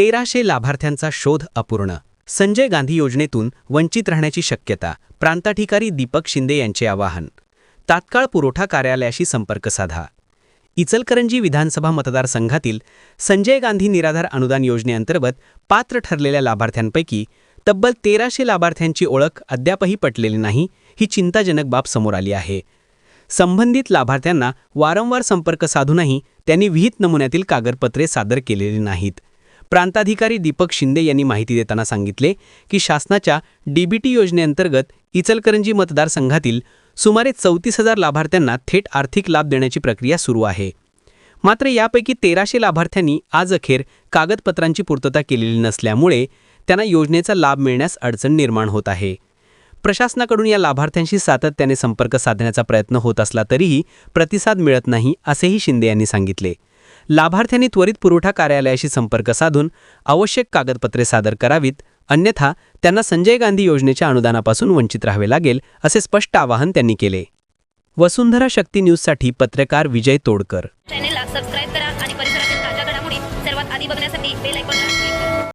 तेराशे लाभार्थ्यांचा शोध अपूर्ण. संजय गांधी योजनेतून वंचित राहण्याची शक्यता प्रांताधिकारी दीपक शिंदे यांचे आवाहन. तात्काळ पुरवठा कार्यालयाशी संपर्क साधा. इचलकरंजी विधानसभा मतदारसंघातील संजय गांधी निराधार अनुदान योजनेअंतर्गत पात्र ठरलेल्या लाभार्थ्यांपैकी तब्बल तेराशे लाभार्थ्यांची ओळख अद्यापही पटलेली नाही ही चिंताजनक बाब समोर आली आहे. संबंधित लाभार्थ्यांना वारंवार संपर्क साधूनही त्यांनी विहित नमुन्यातील कागदपत्रे सादर केलेली नाहीत. प्रांताधिकारी दीपक शिंदे यांनी माहिती देताना सांगितले की शासनाच्या डीबीटी योजनेअंतर्गत इचलकरंजी मतदारसंघातील सुमारे चौतीस हजार लाभार्थ्यांना थेट आर्थिक लाभ देण्याची प्रक्रिया सुरू आहे. मात्र यापैकी तेराशे लाभार्थ्यांनी आज अखेर कागदपत्रांची पूर्तता केलेली नसल्यामुळे त्यांना योजनेचा लाभ मिळण्यास अडचण निर्माण होत आहे. प्रशासनाकडून या लाभार्थ्यांशी सातत्याने संपर्क साधण्याचा प्रयत्न होत असला तरीही प्रतिसाद मिळत नाही असेही शिंदे यांनी सांगितले. लाभार्थ्यांनी त्वरित पुरवठा कार्यालयाशी संपर्क साधून आवश्यक कागदपत्रे सादर करावीत अन्यथा त्यांना संजय गांधी योजनेच्या अनुदानापासून वंचित राहावे लागेल असे स्पष्ट आवाहन त्यांनी केले. वसुंधरा शक्ती न्यूजसाठी पत्रकार विजय तोडकर. चॅनेलला सबस्क्राईब करा आणि परिसरातील ताज्या घडामोडी सर्वात आधी बघण्यासाठी बेल